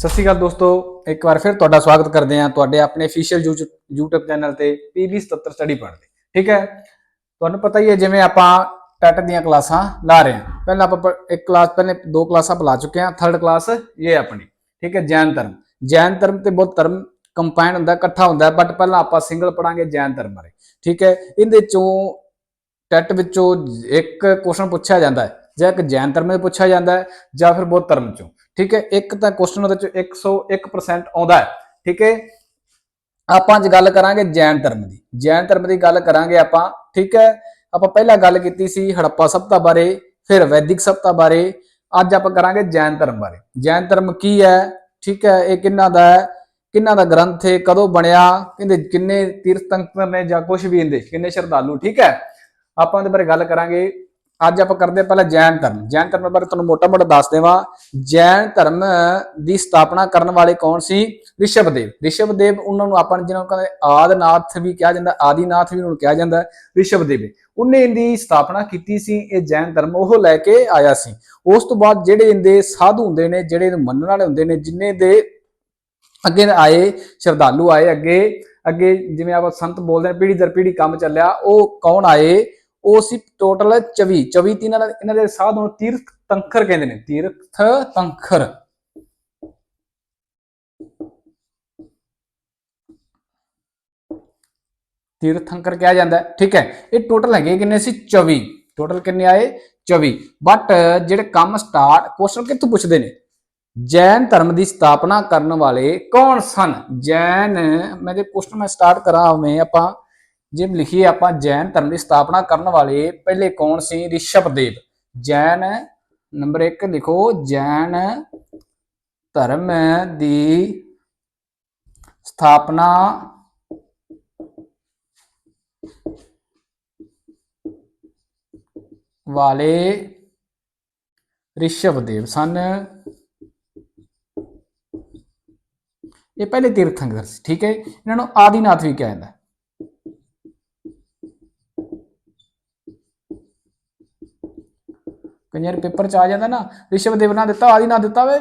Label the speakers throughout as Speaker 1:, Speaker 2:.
Speaker 1: ਸਤਿ ਸ਼੍ਰੀ ਅਕਾਲ ਦੋਸਤੋ, ਇੱਕ ਵਾਰ ਫਿਰ ਤੁਹਾਡਾ ਸਵਾਗਤ ਕਰਦੇ ਹਾਂ ਤੁਹਾਡੇ ਆਪਣੇ ਅਫੀਸ਼ੀਅਲ YouTube ਚੈਨਲ ਤੇ PB 77 ਸਟੱਡੀ ਪੜ੍ਹਦੇ। ਠੀਕ ਹੈ? ਤੁਹਾਨੂੰ ਪਤਾ ਹੀ ਹੈ ਜਿਵੇਂ ਆਪਾਂ ਟੈਟ ਦੀਆਂ ਕਲਾਸਾਂ ਲਾ ਰਹੇ ਹਾਂ। ਪਹਿਲਾਂ ਆਪਾਂ ਪ- ਇੱਕ ਕਲਾਸ ਪਹਿਲੇ ਦੋ ਕਲਾਸਾਂ ਬੁਲਾ ਚੁੱਕੇ ਹਾਂ। ਥਰਡ ਕਲਾਸ ਇਹ ਆਪਣੀ। ਠੀਕ ਹੈ? ਜੈਨ ਧਰਮ। ਜੈਨ ਧਰਮ ਤੇ ਬਹੁਤ ਧਰਮ ਕੰਪਾਈਨ ਹੁੰਦਾ, ਇਕੱਠਾ ਹੁੰਦਾ ਬਟ ਪਹਿਲਾਂ ਆਪਾਂ ਸਿੰਗਲ ਪੜਾਂਗੇ ਜੈਨ ਧਰਮ ਬਾਰੇ। ਠੀਕ ਹੈ? ਇਹਦੇ ਚੋਂ ਟੈਟ ਵਿੱਚੋਂ ਇੱਕ ਕੁਐਸਚਨ ਪੁੱਛਿਆ ਜਾਂਦਾ ਹੈ ਜਾਂ ਇੱਕ ਜੈਨ ਧਰਮ ਦੇ ਪੁੱਛਿਆ ਜਾਂਦਾ ਹੈ ਜਾਂ ਫਿਰ ਬੌਧ ਧਰਮ ਚੋਂ। ਠੀਕ ਹੈ, ਇੱਕ ਤਾਂ ਕੁਐਸਚਨ ਉਹਦੇ ਚ 101% ਆਉਂਦਾ ਹੈ, ਠੀਕ ਹੈ। ਆਪਾਂ ਅੱਜ ਗੱਲ ਕਰਾਂਗੇ ਜੈਨ ਧਰਮ ਦੀ। ਜੈਨ ਧਰਮ ਦੀ ਗੱਲ ਕਰਾਂਗੇ ਆਪਾਂ, ਠੀਕ ਹੈ। ਆਪਾਂ ਪਹਿਲਾਂ ਗੱਲ ਕੀਤੀ ਸੀ ਹੜੱਪਾ ਸਭਤਾ ਬਾਰੇ, ਫਿਰ ਵੈਦਿਕ ਸਭਤਾ ਬਾਰੇ, ਅੱਜ ਆਪਾਂ ਕਰਾਂਗੇ ਜੈਨ ਧਰਮ ਬਾਰੇ। ਜੈਨ ਧਰਮ ਕੀ ਹੈ, ਠੀਕ ਹੈ, ਇਹ ਕਿੰਨਾ ਦਾ ਹੈ, ਕਿੰਨਾ ਦਾ ਗ੍ਰੰਥ ਹੈ, ਕਦੋਂ ਬਣਿਆ ਕਹਿੰਦੇ ਕਿੰਨੇ ਤੀਰਥੰਕਰ ਨੇ ਜਾਂ ਕੁਝ ਵੀ ਇਹਦੇ ਕਿੰਨੇ ਸ਼ਰਧਾਲੂ, ਠੀਕ ਹੈ। ਆਪਾਂ ਇਹਦੇ ਬਾਰੇ ਗੱਲ ਕਰਾਂਗੇ ਅੱਜ ਆਪਾਂ ਕਰਦੇ ਹਾਂ ਪਹਿਲਾਂ ਜੈਨ ਧਰਮ। ਜੈਨ ਧਰਮ ਬਾਰੇ ਤੁਹਾਨੂੰ ਮੋਟਾ-ਮੋਟਾ ਦੱਸ ਦੇਵਾਂ। ਜੈਨ ਧਰਮ ਦੀ ਸਥਾਪਨਾ ਕਰਨ ਵਾਲੇ ਕੌਣ ਸੀ? ਰਿਸ਼ਭਦੇਵ। ਰਿਸ਼ਭਦੇਵ ਉਹਨਾਂ ਨੂੰ ਆਪਾਂ ਜਿਹਨਾਂ ਨੂੰ ਕਹਿੰਦੇ ਆਦਨਾਥ ਵੀ ਕਿਹਾ ਜਾਂਦਾ, ਆਦੀਨਾਥ ਵੀ ਉਹਨਾਂ ਨੂੰ ਕਿਹਾ ਜਾਂਦਾ ਰਿਸ਼ਭਦੇਵ। ਉਹਨੇ ਇਹਦੀ ਸਥਾਪਨਾ ਕੀਤੀ ਸੀ, ਇਹ ਜੈਨ ਧਰਮ ਉਹ ਲੈ ਕੇ ਆਇਆ ਸੀ। ਉਸ ਤੋਂ ਬਾਅਦ ਜਿਹੜੇ ਇਹਦੇ ਸਾਧੂ ਹੁੰਦੇ ਨੇ, ਜਿਹੜੇ ਇਹਨੂੰ ਮੰਨਣ ਵਾਲੇ ਹੁੰਦੇ ਨੇ, ਜਿੰਨੇ ਦੇ ਅੱਗੇ ਆਏ, ਸ਼ਰਧਾਲੂ ਆਏ ਅੱਗੇ ਅੱਗੇ ਜਿਵੇਂ ਆਪਾਂ ਸੰਤ ਬੋਲਦੇ ਨੇ ਪੀੜੀ ਦਰ ਪੀੜੀ ਕੰਮ ਚੱਲਿਆ, ਉਹ ਕੌਣ ਆਏ? ਉਹ ਸੀ ਟੋਟਲ 24 24 ਤਿੰਨਾਂ ਦਾ ਇਹਨਾਂ ਦੇ ਸਾਧ ਨੂੰ ਤੀਰਥ ਤੰਖਰ ਕਹਿੰਦੇ ਨੇ, ਤੀਰਥ ਤੰਖਰ। ਤੀਰਥੰਕਰ ਕਿਹਾ ਜਾਂਦਾ ਠੀਕ ਹੈ, ਇਹ ਟੋਟਲ ਹੈਗੇ ਕਿੰਨੇ ਸੀ? 24 ਟੋਟਲ ਕਿੰਨੇ ਆਏ? 24 ਬਟ ਜਿਹੜੇ ਕੰਮ ਸਟਾਰਟ ਕੁਐਸਚਨ ਕਿੱਥੋਂ ਪੁੱਛਦੇ ਨੇ? ਜੈਨ ਧਰਮ ਦੀ ਸਥਾਪਨਾ ਕਰਨ ਵਾਲੇ ਕੌਣ ਸਨ? ਜੈਨ, ਮੈਂ ਜੇ ਕੁਐਸਚਨ ਮੈਂ ਸਟਾਰਟ ਕਰਾਂ ਉਵੇਂ ਆਪਾਂ ਜੇ ਲਿਖੀਏ ਆਪਾਂ ਜੈਨ ਧਰਮ ਦੀ ਸਥਾਪਨਾ ਕਰਨ ਵਾਲੇ ਪਹਿਲੇ ਕੌਣ ਸੀ? ਰਿਸ਼ਭਦੇਵ ਜੈਨ ਨੰਬਰ 1 ਲਿਖੋ, ਜੈਨ ਧਰਮ ਦੀ ਸਥਾਪਨਾ ਵਾਲੇ ਰਿਸ਼ਭਦੇਵ ਸਨ। ਇਹ ਪਹਿਲੇ ਤੀਰਥੰਕਰ ਸੀ, ਠੀਕ ਹੈ? ਇਹਨਾਂ ਨੂੰ ਆਦੀਨਾਥ ਵੀ ਕਿਹਾ ਜਾਂਦਾ। ਕਈਆਂ ਪੇਪਰ ਚ ਆ ਜਾਂਦਾ ਨਾ, ਰਿਸ਼ਵ ਰਿਸ਼ਭਦੇਵ ਨਾਂ ਦਿੱਤਾ ਆਦੀਨਾਥ ਦਿੱਤਾ ਵੇ,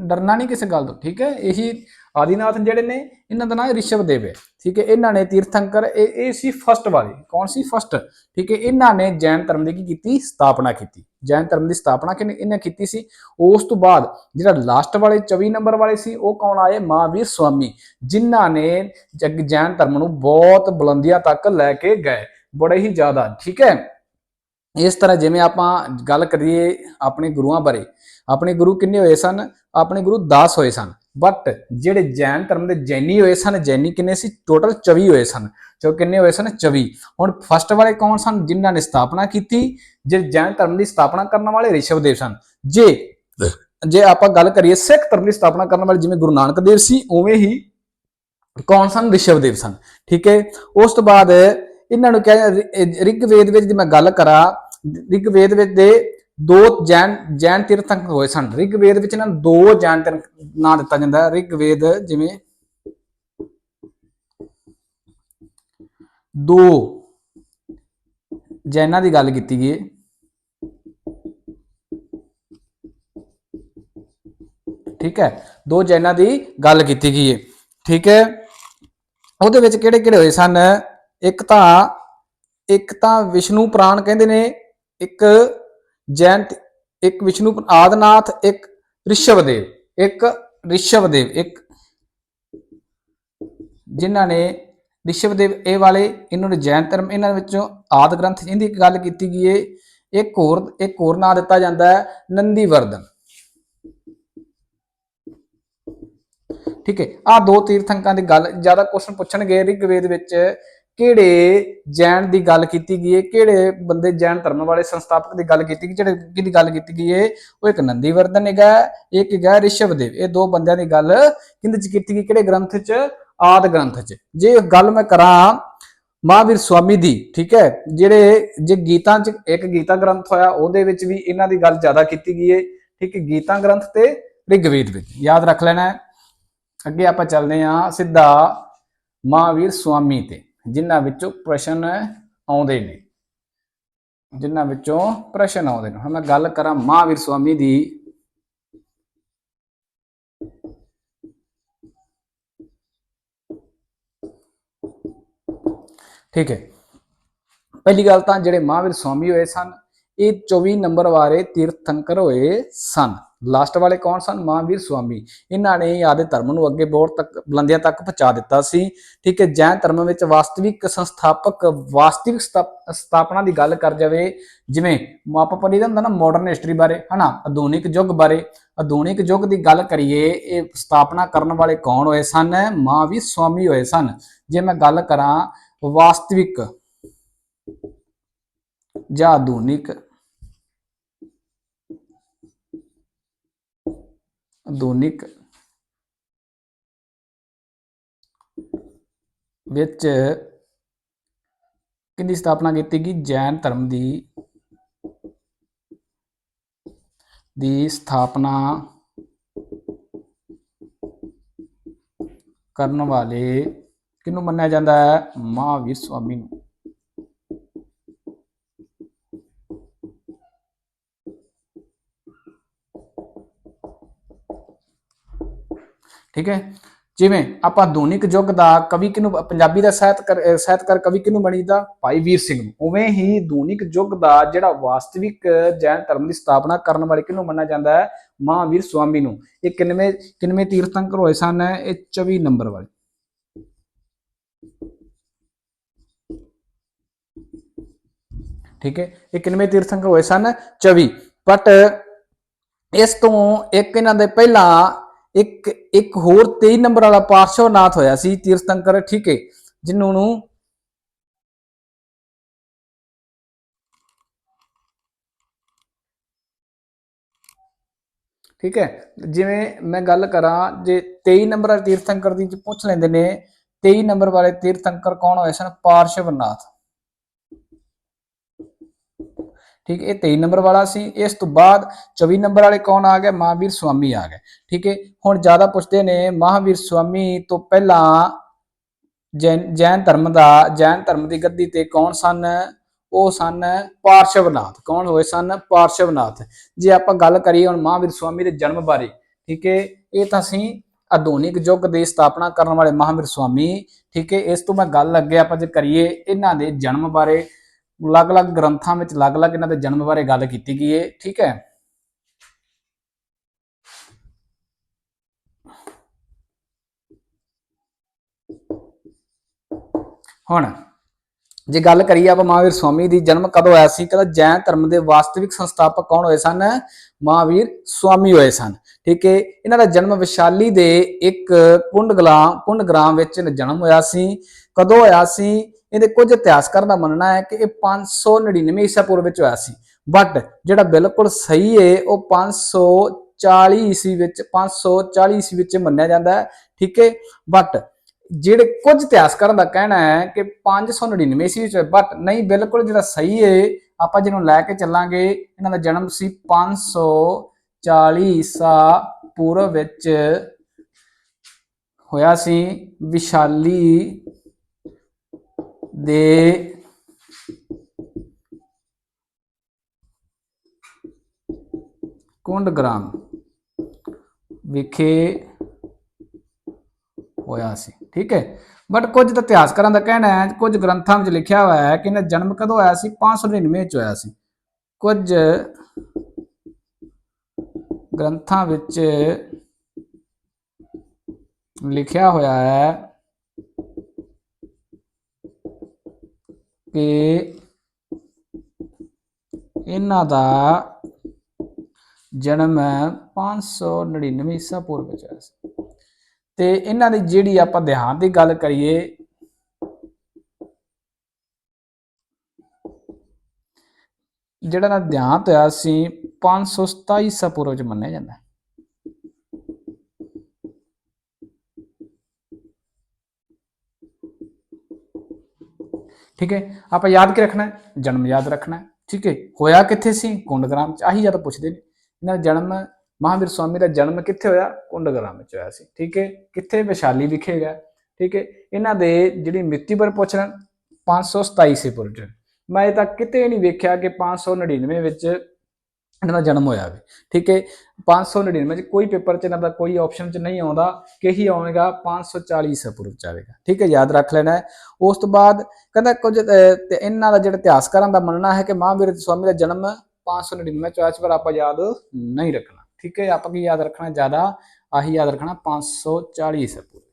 Speaker 1: ਡਰਨਾ ਨਹੀਂ ਕਿਸੇ ਗੱਲ ਤੋਂ, ਠੀਕ ਹੈ? ਇਹੀ ਆਦੀਨਾਥ ਜਿਹੜੇ ਨੇ, ਇਹਨਾਂ ਦਾ ਨਾਮ ਰਿਸ਼ਭਦੇਵ ਹੈ, ਠੀਕ ਹੈ? ਇਹਨਾਂ ਨੇ ਤੀਰਥੰਕਰ, ਇਹ ਇਹ ਸੀ ਫਸਟ ਵਾਲੇ, ਕੌਣ ਸੀ? ਫਸਟ ਠੀਕ ਹੈ? ਇਹਨਾਂ ਨੇ ਜੈਨ ਧਰਮ ਦੀ ਕੀ ਕੀਤੀ? ਸਥਾਪਨਾ ਕੀਤੀ। ਜੈਨ ਧਰਮ ਦੀ ਸਥਾਪਨਾ ਕਿਨੇ ਇਹਨਾਂ ਕੀਤੀ ਸੀ? ਉਸ ਤੋਂ ਬਾਅਦ ਜਿਹੜਾ ਲਾਸਟ ਵਾਲੇ 24 ਨੰਬਰ ਵਾਲੇ ਸੀ, ਉਹ ਕੌਣ ਆਏ? ਮਹਾਵੀਰ ਸਵਾਮੀ, ਜਿਨ੍ਹਾਂ ਨੇ ਜੈਨ ਧਰਮ ਨੂੰ ਬਹੁਤ ਬੁਲੰਦੀਆਂ ਤੱਕ ਲੈ ਕੇ ਗਏ, ਬੜੇ ਹੀ ਜ਼ਿਆਦਾ, ਠੀਕ ਹੈ? ਇਸ ਤਰ੍ਹਾਂ ਜਿਵੇਂ ਆਪਾਂ ਗੱਲ ਕਰੀਏ ਆਪਣੇ ਗੁਰੂਆਂ ਬਾਰੇ, ਆਪਣੇ ਗੁਰੂ ਕਿੰਨੇ ਹੋਏ ਸਨ? ਆਪਣੇ ਗੁਰੂ 10 ਹੋਏ ਸਨ। ਬਟ ਜਿਹੜੇ ਜੈਨ ਧਰਮ ਦੇ ਜੈਨੀ ਹੋਏ ਸਨ, ਜੈਨੀ ਕਿੰਨੇ ਸੀ? ਟੋਟਲ 24 ਹੋਏ ਸਨ। ਜੋ ਕਿੰਨੇ ਹੋਏ ਸਨ? 24 ਹੁਣ ਫਸਟ ਵਾਲੇ ਕੌਣ ਸਨ? ਜਿਨ੍ਹਾਂ ਨੇ ਸਥਾਪਨਾ ਕੀਤੀ, ਜੇ ਜੈਨ ਧਰਮ ਦੀ ਸਥਾਪਨਾ ਕਰਨ ਵਾਲੇ ਰਿਸ਼ਵਦੇਵ ਸਨ। ਜੇ ਜੇ ਆਪਾਂ ਗੱਲ ਕਰੀਏ ਸਿੱਖ ਧਰਮ ਦੀ ਸਥਾਪਨਾ ਕਰਨ ਵਾਲੇ, ਜਿਵੇਂ ਗੁਰੂ ਨਾਨਕ ਦੇਵ ਸੀ, ਉਵੇਂ ਹੀ ਕੌਣ ਸਨ? ਰਿਸ਼ਵਦੇਵ ਸਨ। ਠੀਕ ਹੈ? ਉਸ ਤੋਂ ਬਾਅਦ ਇਹਨਾਂ ਨੂੰ ਕਿਹਾ ਰਿਗਵੇਦ ਵਿੱਚ ਜੇ ਮੈਂ ਗੱਲ ਕਰਾਂ ਰਿਗਵੇਦ ਵਿੱਚ ਦੇ ਦੋ ਜੈਨ ਜੈਨ ਤੀਰਥੰਕਰ ਹੋਏ ਸਨ। ਰਿਗਵੇਦ ਵਿੱਚ ਇਹਨਾਂ ਨੂੰ ਦੋ ਜੈਨ ਤੀਰਥ ਨਾਂ ਦਿੱਤਾ ਜਾਂਦਾ ਹੈ। ਰਿਗਵੇਦ ਜਿਵੇਂ ਦੋ ਜੈਨਾਂ ਦੀ ਗੱਲ ਕੀਤੀ ਗਈ ਠੀਕ ਹੈ, ਦੋ ਜੈਨਾਂ ਦੀ ਗੱਲ ਕੀਤੀ ਗਈ ਹੈ। ਠੀਕ ਹੈ, ਉਹਦੇ ਵਿੱਚ ਕਿਹੜੇ ਕਿਹੜੇ ਹੋਏ ਸਨ? ਇੱਕ ਤਾਂ ਇੱਕ ਤਾਂ ਵਿਸ਼ਨੂੰ ਪ੍ਰਾਣ ਕਹਿੰਦੇ ਨੇ ਇੱਕ ਜੈਨ ਇੱਕ ਵਿਸ਼ਨੂੰ ਆਦਨਾਥ, ਇੱਕ ਰਿਸ਼ਵਦੇਵ ਇੱਕ ਰਿਸ਼ਵਦੇਵ, ਇੱਕ ਜਿਨ੍ਹਾਂ ਨੇ ਰਿਸ਼ਵਦੇਵ ਇਹ ਵਾਲੇ, ਇਹਨਾਂ ਨੇ ਜੈਨ ਧਰਮ, ਇਹਨਾਂ ਵਿੱਚੋਂ ਆਦ ਗ੍ਰੰਥ ਜਿਹਦੀ ਇੱਕ ਗੱਲ ਕੀਤੀ ਗਈ ਹੈ ਇੱਕ ਹੋਰ ਇੱਕ ਹੋਰ ਨਾਂ ਦਿੱਤਾ ਜਾਂਦਾ ਹੈ, ਨੰਦੀਵਰਧਨ। ਠੀਕ ਹੈ ਆ ਦੋ ਤੀਰਥੰਕਾਂ ਦੀ ਗੱਲ, ਜ਼ਿਆਦਾ ਕੁਐਸਚਨ ਪੁੱਛਣਗੇ, ਰਿਗਵੇਦ ਵਿੱਚ ਕਿਹੜੇ ਜੈਨ ਦੀ ਗੱਲ ਕੀਤੀ ਗਈ ਹੈ? ਕਿਹੜੇ ਬੰਦੇ ਜੈਨ ਧਰਮ ਵਾਲੇ ਸੰਸਥਾਪਕ ਦੀ ਗੱਲ ਕੀਤੀ ਗਈ? ਜਿਹੜੇ ਕਿਹਦੀ ਗੱਲ ਕੀਤੀ ਗਈ ਹੈ? ਉਹ ਇੱਕ ਨੰਦੀਵਰਧਨ ਹੈਗਾ, ਇੱਕ ਹੈਗਾ ਰਿਸ਼ਵਦੇਵ। ਇਹ ਦੋ ਬੰਦਿਆਂ ਦੀ ਗੱਲ ਕਿੰਦੇ ਚ ਕੀਤੀ ਗਈ? ਕਿਹੜੇ ਗ੍ਰੰਥ ਚ? ਆਦ ਗ੍ਰੰਥ ਚ। ਜੇ ਗੱਲ ਮੈਂ ਕਰਾਂ, ਮਹਾਵੀਰ ਸਵਾਮੀ ਦੀ, ਠੀਕ ਹੈ? ਜਿਹੜੇ ਜੇ ਗੀਤਾਂ ਚ ਇੱਕ ਗੀਤਾ ਗ੍ਰੰਥ ਹੋਇਆ, ਉਹਦੇ ਵਿੱਚ ਵੀ ਇਹਨਾਂ ਦੀ ਗੱਲ ਜ਼ਿਆਦਾ ਕੀਤੀ ਗਈ ਹੈ, ਠੀਕ ਹੈ? ਗੀਤਾ ਗ੍ਰੰਥ ਤੇ ਰਿਗਵੇਦ ਵਿੱਚ। ਯਾਦ ਰੱਖ ਲੈਣਾ ਹੈ। ਅੱਗੇ ਆਪਾਂ ਚੱਲਦੇ ਹਾਂ ਸਿੱਧਾ ਮਹਾਵੀਰ ਸਵਾਮੀ ਤੇ। ਜਿਨ੍ਹਾਂ ਵਿੱਚੋਂ ਪ੍ਰਸ਼ਨ ਆਉਂਦੇ ਨੇ। ਜਿਨ੍ਹਾਂ ਵਿੱਚੋਂ ਪ੍ਰਸ਼ਨ ਆਉਂਦੇ ਨੇ। ਹੁਣ ਮੈਂ ਗੱਲ ਕਰਾਂ ਮਹਾਵੀਰ ਸਵਾਮੀ ਦੀ। ਠੀਕ ਹੈ। ਪਹਿਲੀ ਗੱਲ ਤਾਂ ਜਿਹੜੇ ਮਹਾਵੀਰ ਸਵਾਮੀ ਹੋਏ ਸਨ, ਇਹ 24 ਨੰਬਰ ਵਾਲੇ ਤੀਰਥੰਕਰ ਹੋਏ ਸਨ। ਲਾਸਟ ਵਾਲੇ ਕੌਣ ਸਨ? ਮਹਾਵੀਰ ਸਵਾਮੀ ਇਹਨਾਂ ਨੇ ਆਦੇ ਧਰਮ ਨੂੰ ਅੱਗੇ ਬਹੁਤ ਤੱਕ, ਬੁਲੰਦੀਆਂ ਤੱਕ ਪਹੁੰਚਾ ਦਿੱਤਾ ਸੀ। ਠੀਕ ਹੈ, ਜੈਨ ਧਰਮ ਵਿੱਚ ਵਾਸਤਵਿਕ ਸੰਸਥਾਪਕ, ਵਾਸਤਵਿਕ ਸਥਾਪ- ਸਥਾਪਨਾ ਦੀ ਗੱਲ ਕਰ ਜਾਵੇ, ਜਿਵੇਂ ਆਪਾਂ ਦਾ ਹੁੰਦਾ ਨਾ ਮਾਡਰਨ ਹਿਸਟਰੀ ਬਾਰੇ, ਹਨਾ? ਆਧੁਨਿਕ ਯੁੱਗ ਬਾਰੇ। ਆਧੁਨਿਕ ਯੁੱਗ ਦੀ ਗੱਲ ਕਰੀਏ, ਇਹ ਸਥਾਪਨਾ ਕਰਨ ਵਾਲੇ ਕੌਣ ਹੋਏ ਸਨ? ਮਹਾਵੀਰ ਸਵਾਮੀ ਹੋਏ ਸਨ। ਜੇ ਮੈਂ ਗੱਲ ਕਰਾਂ ਵਾਸਤਵਿਕ ਜਾਂ ਆਧੁਨਿਕ ਆਧੁਨਿਕ ਵਿੱਚ ਕਿਹਦੀ ਸਥਾਪਨਾ ਕੀਤੀ ਗਈ? ਜੈਨ ਧਰਮ ਦੀ ਦੀ ਸਥਾਪਨਾ ਕਰਨ ਵਾਲੇ ਕਿਹਨੂੰ ਮੰਨਿਆ ਜਾਂਦਾ ਹੈ? ਮਹਾਵੀਰ ਸਵਾਮੀ ਨੂੰ। ਠੀਕ ਹੈ? ਜਿਵੇਂ ਆਪਾਂ ਆਧੁਨਿਕ ਯੁੱਗ ਦਾ ਕਵੀ ਕਿਹਨੂੰ, ਪੰਜਾਬੀ ਦਾ ਸਾਹਿਤਕਾਰ ਅਹ ਸਾਹਿਤਕਾਰ ਕਵੀ ਕਿਹਨੂੰ ਬਣੀਦਾ? ਭਾਈ ਵੀਰ ਸਿੰਘ ਨੂੰ। ਉਵੇਂ ਹੀ ਆਧੁਨਿਕ ਯੁੱਗ ਦਾ ਜਿਹੜਾ ਵਾਸਤਵਿਕ, ਜੈਨ ਧਰਮ ਦੀ ਸਥਾਪਨਾ ਕਰਨ ਵਾਲੇ ਕਿਹਨੂੰ ਮੰਨਿਆ ਜਾਂਦਾ ਹੈ? ਮਹਾਵੀਰ ਸਵਾਮੀ ਨੂੰ। ਇਹ ਕਿੰਨਵੇਂ ਕਿੰਨਵੇਂ ਤੀਰਥੰਕਰ ਹੋਏ ਸਨ? ਇਹ 24 ਨੰਬਰ ਵਾਲੇ। ਠੀਕ ਹੈ? ਇਹ ਕਿੰਨਵੇਂ ਤੀਰਥੰਕਰ ਹੋਏ ਸਨ? 24 ਬਟ ਇਸ ਤੋਂ ਇੱਕ ਇਹਨਾਂ ਦੇ ਪਹਿਲਾਂ ਇੱਕ ਇੱਕ ਹੋਰ 23 ਨੰਬਰ ਵਾਲਾ ਪਾਰਸ਼ਵਨਾਥ ਹੋਇਆ ਸੀ ਤੀਰਥੰਕਰ, ਠੀਕ ਹੈ ਜਿਹਨੂੰ ਨੂੰ ਠੀਕ ਹੈ ਜਿਵੇਂ ਮੈਂ ਗੱਲ ਕਰਾਂ, ਜੇ 23 ਨੰਬਰ ਵਾਲੇ ਤੀਰਥੰਕਰ ਦੀ ਪੁੱਛ ਲੈਂਦੇ ਨੇ 23 ਨੰਬਰ ਵਾਲੇ ਤੀਰਥੰਕਰ ਕੌਣ ਹੋਏ ਸਨ? ਪਾਰਸ਼ਵਨਾਥ ਠੀਕ ਇਹ 23 ਨੰਬਰ ਵਾਲਾ ਸੀ। ਇਸ ਤੋਂ ਬਾਅਦ 24 ਨੰਬਰ ਵਾਲੇ ਕੌਣ ਆ ਗਏ? ਮਹਾਵੀਰ ਸਵਾਮੀ ਆ ਗਏ। ਠੀਕ ਹੈ, ਹੁਣ ਜ਼ਿਆਦਾ ਪੁੱਛਦੇ ਨੇ, ਮਹਾਵੀਰ ਸਵਾਮੀ ਤੋਂ ਪਹਿਲਾਂ ਜੈਨ ਜੈਨ ਧਰਮ ਦਾ, ਜੈਨ ਧਰਮ ਦੀ ਗੱਦੀ ਤੇ ਕੌਣ ਸਨ? ਉਹ ਸਨ ਪਾਰਸ਼ਵਨਾਥ। ਕੌਣ ਹੋਏ ਸਨ? ਪਾਰਸ਼ਵਨਾਥ। ਜੇ ਆਪਾਂ ਗੱਲ ਕਰੀਏ ਹੁਣ ਮਹਾਵੀਰ ਸਵਾਮੀ ਦੇ ਜਨਮ ਬਾਰੇ, ਠੀਕ ਹੈ, ਇਹ ਤਾਂ ਅਸੀਂ ਆਧੁਨਿਕ ਯੁੱਗ ਦੀ ਸਥਾਪਨਾ ਕਰਨ ਵਾਲੇ ਮਹਾਵੀਰ ਸਵਾਮੀ ਠੀਕ ਹੈ, ਇਸ ਤੋਂ ਮੈਂ ਗੱਲ ਅੱਗੇ ਆਪਾਂ ਜੇ ਕਰੀਏ, ਇਹਨਾਂ ਦੇ ਜਨਮ ਬਾਰੇ ਅਲੱਗ-ਅਲੱਗ ਗ੍ਰੰਥਾਂ ਵਿੱਚ ਅਲੱਗ-ਅਲੱਗ ਇਹਨਾਂ ਦੇ ਜਨਮ ਬਾਰੇ ਗੱਲ ਕੀਤੀ ਗਈ ਹੈ ਠੀਕ ਹੈ? ਹੁਣ, ਜੇ ਗੱਲ ਕਰੀਏ ਆਪਾਂ ਮਹਾਵੀਰ ਸਵਾਮੀ ਦੀ ਜਨਮ ਕਦੋਂ ਹੋਇਆ ਸੀ, ਕਹਿੰਦਾ ਜੈਨ ਧਰਮ ਦੇ ਵਾਸਤਵਿਕ ਸੰਸਥਾਪਕ ਕੌਣ ਹੋਏ ਸਨ? ਮਹਾਵੀਰ ਸਵਾਮੀ ਹੋਏ ਸਨ, ਠੀਕ ਹੈ ਇਹਨਾਂ ਦਾ ਜਨਮ ਵਿਸ਼ਾਲੀ ਦੇ ਇੱਕ ਕੁੰਡਗਲਾਮ ਕੁੰਡਗ੍ਰਾਮ ਵਿੱਚ ਜਨਮ ਹੋਇਆ ਸੀ, ਕਦੋਂ ਹੋਇਆ ਸੀ? ਇਹਦੇ ਕੁਝ ਇਤਿਹਾਸਕਾਰਾਂ ਦਾ ਮੰਨਣਾ ਹੈ ਕਿ ਇਹ 599 ਈਸਾ ਪੂਰਵ ਵਿੱਚ ਹੋਇਆ ਸੀ। ਬਟ ਜਿਹੜਾ ਬਿਲਕੁਲ ਸਹੀ ਹੈ ਉਹ 540 ਈਸਵੀ ਵਿੱਚ 540 ਈਸਵੀ ਵਿੱਚ ਮੰਨਿਆ ਜਾਂਦਾ ਹੈ। ਠੀਕ ਹੈ ਬਟ ਜਿਹੜੇ ਕੁਝ ਇਤਿਹਾਸਕਾਰਾਂ ਦਾ ਕਹਿਣਾ ਹੈ ਕਿ 599 ਈਸਵੀ ਵਿੱਚ ਬਟ ਨਹੀਂ, ਬਿਲਕੁਲ ਜਿਹੜਾ ਸਹੀ ਹੈ ਆਪਾਂ ਜਿਹਨੂੰ ਲੈ ਕੇ ਚੱਲਾਂਗੇ, ਇਹਨਾਂ ਦਾ ਜਨਮ ਸੀ 540 ਈਸਾ ਪੂਰਵ ਵਿੱਚ ਹੋਇਆ ਸੀ, ਵਿਸ਼ਾਲੀ ਦੇ ਕੁੰਡ ਗ੍ਰਾਮ ਵਿਖੇ ਹੋਇਆ ਸੀ, ਠੀਕ ਹੈ? ਬਟ ਕੁਝ ਤਾਂ ਇਤਿਹਾਸਕਾਰਾਂ ਦਾ ਕਹਿਣਾ ਹੈ, ਕੁਝ ਗ੍ਰੰਥਾਂ ਵਿੱਚ ਲਿਖਿਆ ਹੋਇਆ ਹੈ ਕਿ ਇਹਦਾ ਜਨਮ ਕਦੋਂ ਹੋਇਆ ਸੀ? 599 ਵਿੱਚ ਹੋਇਆ ਸੀ। ਕੁਝ ਗ੍ਰੰਥਾਂ ਵਿੱਚ ਲਿਖਿਆ ਹੋਇਆ ਹੈ ਕਿ ਇਹਨਾਂ ਦਾ ਜਨਮ 599 ਈਸਾ ਪੂਰਵ ਵਿੱਚ ਹੋਇਆ ਸੀ ਤੇ ਇਹਨਾਂ ਦੀ ਜਿਹੜੀ ਆਪਾਂ ਦੇਹਾਂਤ ਦੀ ਗੱਲ ਕਰੀਏ, ਜਿਹੜਾ ਨਾ ਦੇਹਾਂਤ ਹੋਇਆ ਸੀ 527 ਈਸਾ ਪੂਰਵ ਚ ਮੰਨਿਆ ਜਾਂਦਾ ਹੈ। ਠੀਕ ਹੈ? ਆਪਾਂ ਯਾਦ ਕੀ ਰੱਖਣਾ ਹੈ? ਜਨਮ ਯਾਦ ਰੱਖਣਾ ਠੀਕ ਹੈ? ਹੋਇਆ ਕਿੱਥੇ ਸੀ? ਕੁੰਡਗ੍ਰਾਮ ਚ। ਆਹੀ ਜਦ ਪੁੱਛਦੇ ਨੇ। ਇਹਨਾਂ ਦਾ ਜਨਮ ਮਹਾਵੀਰ ਸਵਾਮੀ ਦਾ ਜਨਮ ਕਿੱਥੇ ਹੋਇਆ? ਕੁੰਡਗ੍ਰਾਮ ਵਿੱਚ ਹੋਇਆ ਸੀ। ਠੀਕ ਹੈ? ਕਿੱਥੇ? ਵਿਸ਼ਾਲੀ ਵਿਖੇ ਹੈਗਾ। ਠੀਕ ਹੈ? ਇਹਨਾਂ ਦੇ ਜਿਹੜੀ ਮਿੱਤੀ ਪਰ ਪੁੱਛ ਰਹੇ 527 ਸੇ ਪੁਰਜ ਮੈਂ ਇਹ ਤਾਂ ਕਿਤੇ ਨਹੀਂ ਵੇਖਿਆ ਕਿ 599 ਵਿੱਚ ਇਹਨਾਂ ਦਾ ਜਨਮ ਹੋਇਆ ਵੇ। ਠੀਕ ਹੈ 599 ਚ ਕੋਈ ਪੇਪਰ ਚ ਇਹਨਾਂ ਦਾ ਕੋਈ ਆਪਸ਼ਨ ਚ ਨਹੀਂ ਆਉਂਦਾ, ਕਿ ਹੀ ਆਵੇਗਾ 540 ਈਸਾ ਪੂਰਵ ਚ ਆਵੇਗਾ। ਠੀਕ ਹੈ, ਯਾਦ ਰੱਖ ਲੈਣਾ ਹੈ। ਉਸ ਤੋਂ ਬਾਅਦ ਕਹਿੰਦਾ ਕੁਝ ਇਹਨਾਂ ਦਾ ਜਿਹੜਾ ਇਤਿਹਾਸਕਾਰਾਂ ਦਾ ਮੰਨਣਾ ਹੈ ਕਿ ਮਹਾਂਵੀਰ ਸਵਾਮੀ ਦਾ ਜਨਮ 599 ਚ ਹੋਇਆ ਸੀ, ਪਰ ਆਪਾਂ ਯਾਦ ਨਹੀਂ ਰੱਖਣਾ। ਠੀਕ ਹੈ, ਆਪਾਂ ਕੀ ਯਾਦ ਰੱਖਣਾ ਜ਼ਿਆਦਾ? ਆਹੀ ਯਾਦ ਰੱਖਣਾ 540 ਈਸਾ ਪੂਰਵ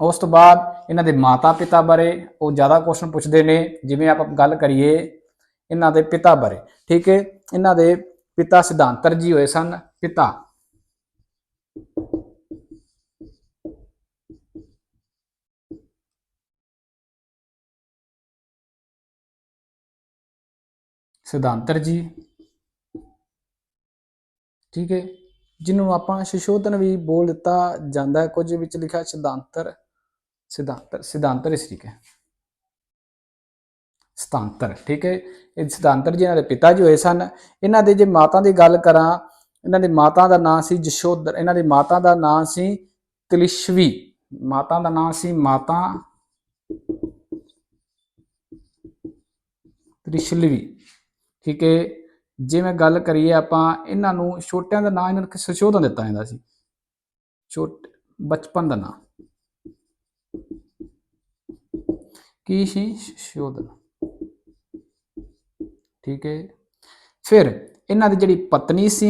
Speaker 1: ਉਸ ਤੋਂ ਬਾਅਦ ਇਹਨਾਂ ਦੇ ਮਾਤਾ ਪਿਤਾ ਬਾਰੇ ਉਹ ਜ਼ਿਆਦਾ ਕੁਐਸਚਨ ਪੁੱਛਦੇ ਨੇ। ਜਿਵੇਂ ਆਪਾਂ ਗੱਲ ਕਰੀਏ ਇਹਨਾਂ ਦੇ ਪਿਤਾ ਬਾਰੇ, ਠੀਕ ਹੈ? ਇਹਨਾਂ ਦੇ ਪਿਤਾ ਸਿਧਾਂਤਰ ਜੀ ਹੋਏ ਸਨ, ਪਿਤਾ। ਸਿਧਾਂਤਰ ਜੀ, ਠੀਕ ਹੈ? ਜਿਹਨੂੰ ਆਪਾਂ ਸ਼ਸ਼ੋਧਨ ਵੀ ਬੋਲ ਦਿੱਤਾ ਜਾਂਦਾ ਹੈ, ਕੁਝ ਵਿੱਚ ਲਿਖਿਆ ਸਿਧਾਂਤਰ ਸਿਧਾਂਤਰ ਸਿਧਾਂਤਰ ਇਸ ਤਰੀਕੇ। ਸਤਾਂਤਰ ਠੀਕ ਹੈ? ਇਹ ਸਤਾਂਤਰ ਜੀ ਇਹਨਾਂ ਦੇ ਪਿਤਾ ਜੀ ਹੋਏ ਸਨ, ਇਹਨਾਂ ਦੇ ਜੇ ਮਾਤਾ ਦੀ ਗੱਲ ਕਰਾਂ, ਇਹਨਾਂ ਦੀ ਮਾਤਾ ਦਾ ਨਾਂ ਸੀ ਜਸ਼ੋਧਰ, ਇਹਨਾਂ ਦੀ ਮਾਤਾ ਦਾ ਨਾਂ ਸੀ ਕਲਿਸ਼ਵੀ, ਮਾਤਾ ਦਾ ਨਾਂ ਸੀ ਮਾਤਾ ਤ੍ਰਿਸ਼ਲਵੀ ਠੀਕ ਹੈ? ਜਿਵੇਂ ਗੱਲ ਕਰੀਏ ਆਪਾਂ, ਇਹਨਾਂ ਨੂੰ ਛੋਟਿਆਂ ਦਾ ਨਾਂ ਇਹਨਾਂ ਨੂੰ ਸੰਸ਼ੋਧਨ ਦਿੱਤਾ ਜਾਂਦਾ ਸੀ। ਛੋਟ, ਬਚਪਨ ਦਾ ਨਾਂ। ਕੀ ਸੀ? ਸੰਸ਼ੋਧਨ ਠੀਕ ਹੈ ਫਿਰ ਇਹਨਾਂ ਦੀ ਜਿਹੜੀ ਪਤਨੀ ਸੀ,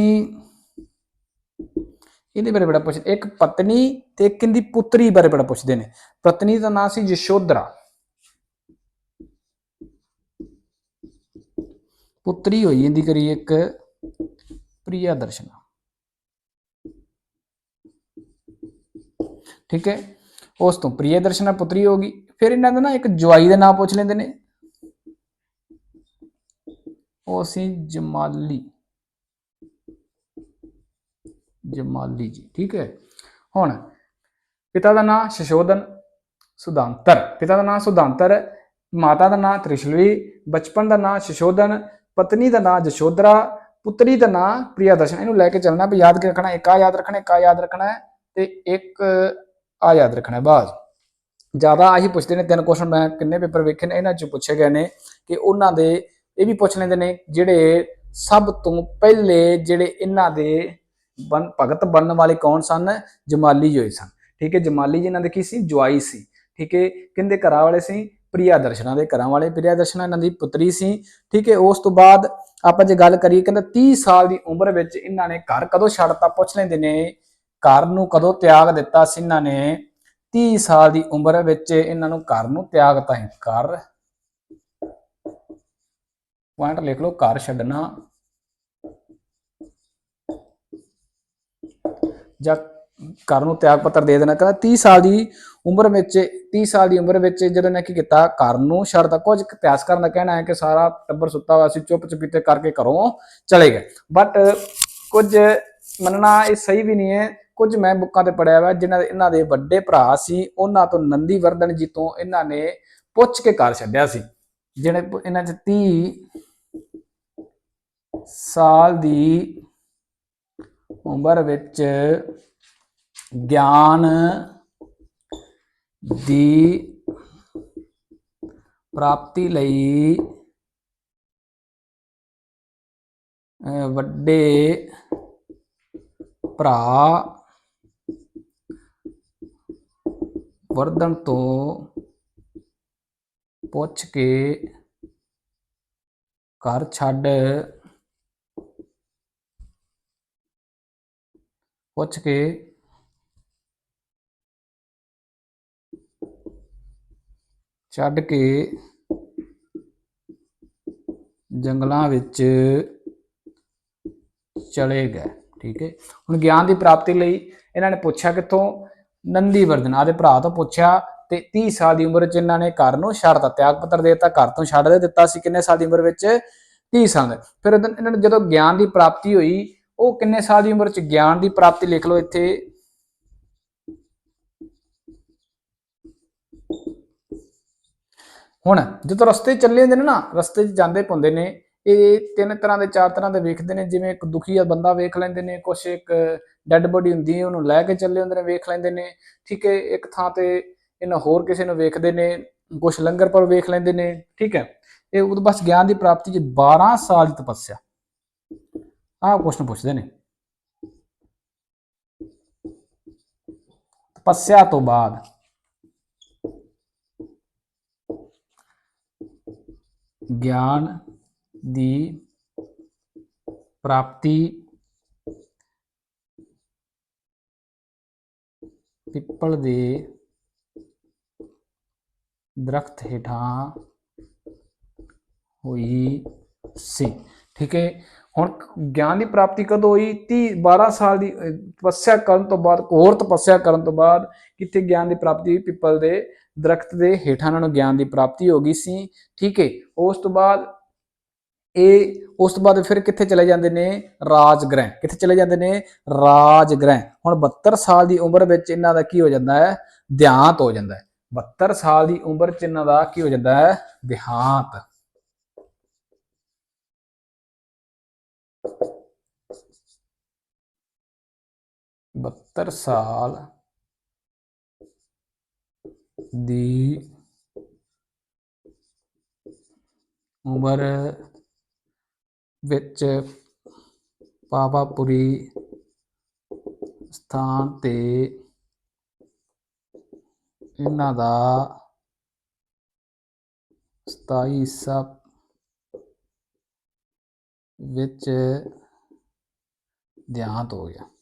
Speaker 1: ਇਹਦੇ ਬਾਰੇ ਬੜਾ ਪੁੱਛਦੇ ਇੱਕ ਪਤਨੀ ਤੇ ਇੱਕ ਇਹਦੀ ਪੁੱਤਰੀ ਬਾਰੇ ਬੜਾ ਪੁੱਛਦੇ ਨੇ। ਪਤਨੀ ਦਾ ਨਾਮ ਸੀ ਯਸ਼ੋਧਰਾ। ਪੁੱਤਰੀ ਹੋਈ ਇਹਦੀ ਕਰੀ ਇੱਕ ਪ੍ਰਿਆ ਦਰਸ਼ਨਾ। ਠੀਕ ਹੈ। ਉਸ ਤੋਂ ਪ੍ਰਿਆ ਦਰਸ਼ਨਾ ਪੁੱਤਰੀ ਹੋ ਗਈ। ਫਿਰ ਇਹਨਾਂ ਦਾ ਨਾ ਇੱਕ ਜਵਾਈ ਦਾ ਨਾਮ ਪੁੱਛ ਲੈਂਦੇ ਨੇ। ਉਹ ਸੀ ਜਮਾਲੀ ਜਮਾਲੀ ਜੀ, ਠੀਕ ਹੈ। ਹੁਣ ਪਿਤਾ ਦਾ ਨਾਮ ਸ਼ਸ਼ੋਧਨ ਸੁਦਾਂਤਰ, ਪਿਤਾ ਦਾ ਨਾਮ ਸੁਦਾਂਤਰ, ਮਾਤਾ ਦਾ ਨਾਮ ਤ੍ਰਿਸ਼ਲਵੀ, ਬਚਪਨ ਦਾ ਨਾਮ ਸ਼ਸ਼ੋਧਨ, ਪਤਨੀ ਦਾ ਨਾਮ ਜਸ਼ੋਧਰਾ, ਪੁੱਤਰੀ ਦਾ ਨਾਮ ਪ੍ਰਿਆਦਰਸ਼ਨ। ਇਹਨੂੰ ਲੈ ਕੇ ਚੱਲਣਾ ਵੀ ਯਾਦ ਕੇ ਰੱਖਣਾ, ਇੱਕ ਆ ਯਾਦ ਰੱਖਣਾ, ਇੱਕ ਆ ਯਾਦ ਰੱਖਣਾ ਤੇ ਇੱਕ ਆ ਯਾਦ ਰੱਖਣਾ ਹੈ ਬਾਅਦ ਜ਼ਿਆਦਾ ਆਹੀ ਪੁੱਛਦੇ ਨੇ, ਤਿੰਨ ਕੁਐਸਚਨ ਮੈਂ ਕਿੰਨੇ ਪੇਪਰ ਵੇਖੇ ਨੇ, ਇਹਨਾਂ ਚ ਪੁੱਛੇ ਗਏ ਨੇ ਕਿ ਉਹਨਾਂ ਦੇ ਇਹ ਵੀ ਪੁੱਛ ਲੈਂਦੇ ਨੇ ਜਿਹੜੇ ਸਭ ਤੋਂ ਪਹਿਲੇ ਜਿਹੜੇ ਇਹਨਾਂ ਦੇ ਬਨ ਭਗਤ ਬਣਨ ਵਾਲੇ ਕੌਣ ਸਨ? ਜਮਾਲੀ ਜੀ ਸਨ। ਠੀਕ ਹੈ, ਜਮਾਲੀ ਜੀ ਇਹਨਾਂ ਦੇ ਕੀ ਸੀ? ਜਵਾਈ ਸੀ। ਠੀਕ ਹੈ ਕਿੰਦੇ ਘਰਾਂ ਵਾਲੇ ਸੀ? ਪ੍ਰਿਆ ਦਰਸ਼ਨਾ ਦੇ ਘਰਾਂ ਵਾਲੇ। ਪ੍ਰਿਆ ਦਰਸ਼ਨਾ ਇਹਨਾਂ ਦੀ ਪੁੱਤਰੀ ਸੀ। ਠੀਕ ਹੈ, ਉਸ ਤੋਂ ਬਾਅਦ ਆਪਾਂ ਜੇ ਗੱਲ ਕਰੀਏ ਕਹਿੰਦਾ 30 ਸਾਲ ਦੀ ਉਮਰ ਵਿੱਚ ਇਹਨਾਂ ਨੇ ਘਰ ਕਦੋਂ ਛੱਡਤਾ? ਪੁੱਛ ਲੈਂਦੇ ਨੇ। ਘਰ ਨੂੰ ਕਦੋਂ ਤਿਆਗ ਦਿੱਤਾ ਸੀ ਇਹਨਾਂ ਨੇ? 30 ਸਾਲ ਦੀ ਉਮਰ ਵਿੱਚ ਇਹਨਾਂ ਨੂੰ ਘਰ ਨੂੰ ਤਿਆਗਤਾ ਹੈ। ਘਰ ਪੁਆਇੰਟ ਲਿਖ ਲਓ, ਘਰ ਛੱਡਣਾ। ਜਾਂ ਘਰ ਨੂੰ ਤਿਆਗ ਪੱਤਰ ਦੇ ਦੇਣਾ, ਕਹਿੰਦਾ 30 ਸਾਲ ਦੀ ਉਮਰ ਵਿੱਚ 30 ਸਾਲ ਦੀ ਉਮਰ ਵਿੱਚ ਜਦੋਂ ਨੇ ਕੀ ਕੀਤਾ, ਘਰ ਨੂੰ ਛੱਡਤਾ ਕੁਝ ਇਤਿਹਾਸ ਕਰਨ ਦਾ ਕਹਿਣਾ ਹੈ ਕਿ ਸਾਰਾ ਟੱਬਰ ਸੁੱਤਾ ਹੋਇਆ ਸੀ ਚੁੱਪ ਚਪੀਤੇ ਕਰਕੇ ਘਰੋਂ ਚਲੇ ਗਏ। ਬਟ ਕੁਝ ਮੰਨਣਾ ਇਹ ਸਹੀ ਵੀ ਨਹੀਂ ਹੈ। ਕੁਝ ਮੈਂ ਬੁੱਕਾਂ ਤੇ ਪੜਿਆ ਹੋਇਆ ਜਿਨ੍ਹਾਂ ਦੇ, ਇਹਨਾਂ ਦੇ ਵੱਡੇ ਭਰਾ ਸੀ, ਉਹਨਾਂ ਤੋਂ ਨੰਦੀ ਵਰਧਨ ਜੀ ਤੋਂ ਇਹਨਾਂ ਨੇ ਪੁੱਛ ਕੇ ਘਰ ਛੱਡਿਆ ਸੀ। ਜਿਹੜੇ ਇਹਨਾਂ ਚ 30 ਸਾਲ ਦੀ ਉਮਰ ਵਿੱਚ ਗਿਆਨ ਦੀ ਪ੍ਰਾਪਤੀ ਲਈ ਵੱਡੇ ਭਰਾ ਵਰਦਨ ਤੋਂ ਪੁੱਛ ਕੇ ਘਰ ਛੱਡ ਪੁੱਛ ਕੇ ਛੱਡ ਕੇ ਜੰਗਲਾਂ ਵਿੱਚ ਚਲੇ ਗਏ, ਠੀਕ ਹੈ। ਹੁਣ ਗਿਆਨ ਦੀ ਪ੍ਰਾਪਤੀ ਲਈ ਇਹਨਾਂ ਨੇ ਪੁੱਛਿਆ ਕਿੱਥੋਂ? ਨੰਦੀ ਵਰਦਨ ਆਦੇ ਭਰਾ ਤੋਂ ਪੁੱਛਿਆ ਤੇ 30 ਸਾਲ ਦੀ ਉਮਰ 'ਚ ਇਹਨਾਂ ਨੇ ਘਰ ਨੂੰ ਛੱਡਤਾ ਤਿਆਗ ਪੱਤਰ ਦੇ ਦਿੱਤਾ, ਘਰ ਤੋਂ ਛੱਡ ਦੇ ਦਿੱਤਾ ਸੀ ਕਿੰਨੇ ਸਾਲ ਦੀ ਉਮਰ ਵਿੱਚ? 30 ਸਾਲ ਦੇ। ਫਿਰ ਇਹਨਾਂ ਨੂੰ ਜਦੋਂ ਗਿਆਨ ਦੀ ਪ੍ਰਾਪਤੀ ਹੋਈ ਉਹ ਕਿੰਨੇ ਸਾਲ ਦੀ ਉਮਰ 'ਚ ਗਿਆਨ ਦੀ ਪ੍ਰਾਪਤੀ ਲਿਖ ਲਓ ਇੱਥੇ? ਹੁਣ ਜਦੋਂ ਰਸਤੇ ਚੱਲੇ ਹੁੰਦੇ ਨੇ ਨਾ, ਰਸਤੇ 'ਚ ਜਾਂਦੇ ਪੁੰਦੇ ਨੇ, ਇਹ ਤਿੰਨ ਤਰ੍ਹਾਂ ਦੇ, ਚਾਰ ਤਰ੍ਹਾਂ ਦੇ ਵੇਖਦੇ ਨੇ, ਜਿਵੇਂ ਇੱਕ ਦੁਖੀ ਬੰਦਾ ਵੇਖ ਲੈਂਦੇ ਨੇ, ਕੁਛ ਇੱਕ ਡੈੱਡ ਬੋਡੀ ਹੁੰਦੀ ਹੈ, ਉਹਨੂੰ ਲੈ ਕੇ ਚੱਲੇ ਹੁੰਦੇ ਨੇ, ਵੇਖ ਲੈਂਦੇ ਨੇ, ਠੀਕ ਹੈ, ਇੱਕ ਥਾਂ ਤੇ ਇਹਨਾਂ ਹੋਰ ਕਿਸੇ ਨੂੰ ਵੇਖਦੇ ਨੇ, ਕੁਛ ਲੰਗਰ ਪਰ ਵੇਖ ਲੈਂਦੇ ਨੇ, ਠੀਕ ਹੈ। ਇਹ ਉਹ ਬਸ ਗਿਆਨ ਦੀ ਪ੍ਰਾਪਤੀ 'ਚ 12 ਸਾਲ ਦੀ ਤਪੱਸਿਆ। ਆਹ ਕੁਐਸਚਨ ਪੁੱਛਦੇ ਨੇ ਤਪੱਸਿਆ ਤੋਂ ਬਾਅਦ ਗਿਆਨ ਦੀ ਪ੍ਰਾਪਤੀ ਪਿੱਪਲ ਦੇ ਦਰਖਤ ਹੇਠਾਂ ਹੋਈ ਸੀ ਠੀਕ ਹੈ ਹੁਣ ਗਿਆਨ ਦੀ ਪ੍ਰਾਪਤੀ ਕਦੋਂ ਹੋਈ? 30 12 ਸਾਲ ਦੀ ਤਪੱਸਿਆ ਕਰਨ ਤੋਂ ਬਾਅਦ ਹੋਰ ਤਪੱਸਿਆ ਕਰਨ ਤੋਂ ਬਾਅਦ ਕਿੱਥੇ ਗਿਆਨ ਦੀ ਪ੍ਰਾਪਤੀ ਹੋਈ? ਪਿੱਪਲ ਦੇ ਦਰਖਤ ਦੇ ਹੇਠਾਂ ਉਹਨਾਂ ਨੂੰ ਗਿਆਨ ਦੀ ਪ੍ਰਾਪਤੀ ਹੋ ਗਈ ਸੀ। ਠੀਕ ਹੈ ਉਸ ਤੋਂ ਬਾਅਦ ਇਹ, ਉਸ ਤੋਂ ਬਾਅਦ ਫਿਰ ਕਿੱਥੇ ਚਲੇ ਜਾਂਦੇ ਨੇ? ਰਾਜ ਗ੍ਰਹਿ ਕਿੱਥੇ ਚਲੇ ਜਾਂਦੇ ਨੇ? ਰਾਜ ਗ੍ਰਹਿ ਹੁਣ 72 ਸਾਲ ਦੀ ਉਮਰ ਵਿੱਚ ਇਹਨਾਂ ਦਾ ਕੀ ਹੋ ਜਾਂਦਾ ਹੈ? ਦੇਹਾਂਤ ਹੋ ਜਾਂਦਾ ਹੈ। 72 ਸਾਲ ਦੀ ਉਮਰ ਚ ਇਹਨਾਂ ਦਾ ਕੀ ਹੋ ਜਾਂਦਾ ਹੈ? ਦੇਹਾਂਤ। ਬਹੱਤਰ ਸਾਲ ਦੀ ਉਮਰ ਵਿੱਚ ਪਾਵਾਪੁਰੀ ਸਥਾਨ ਤੇ ਇਹਨਾਂ ਦਾ 27 ਈਸਾ ਵਿੱਚ ਦੇਹਾਂਤ ਹੋ ਗਿਆ।